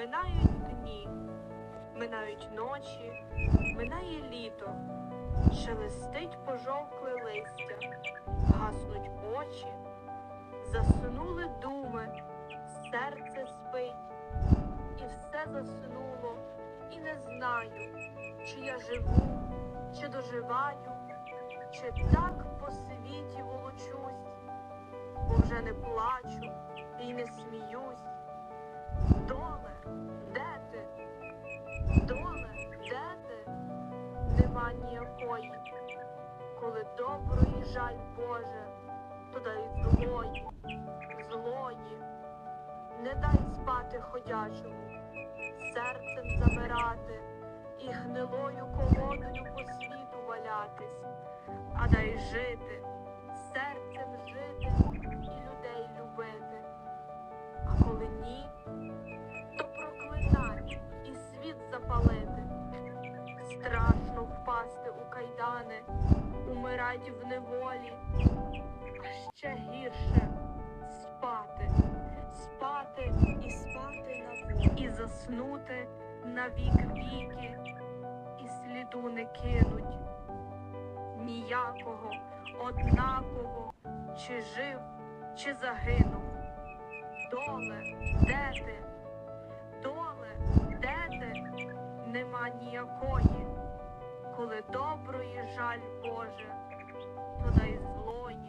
Минають дні, минають ночі, минає літо, шелестить пожовкле листя, гаснуть очі, заснули думи, серце спить, і все заснуло, і не знаю, чи я живу, чи доживаю, чи так по світі волочусь, бо вже не плачу Нема ніякої. Коли доброї жаль Боже, то дай злої, злої. Не дай спати ходячому, серцем замирати і гнилою колодою по світу валятись, а дай жити, серцем жити і людей любити. А коли ні, то проклинай і світ запалити. Страшно впасти у кайдани, умирать в неволі, а ще гірше спати, спати і спати на і заснути на вік віки, і сліду не кинуть. Ніякого, однаково, чи жив, чи загинув. Доле, де ти? Доле, де ти? Нема ніякої, коли доброї жаль Боже, то дай злої.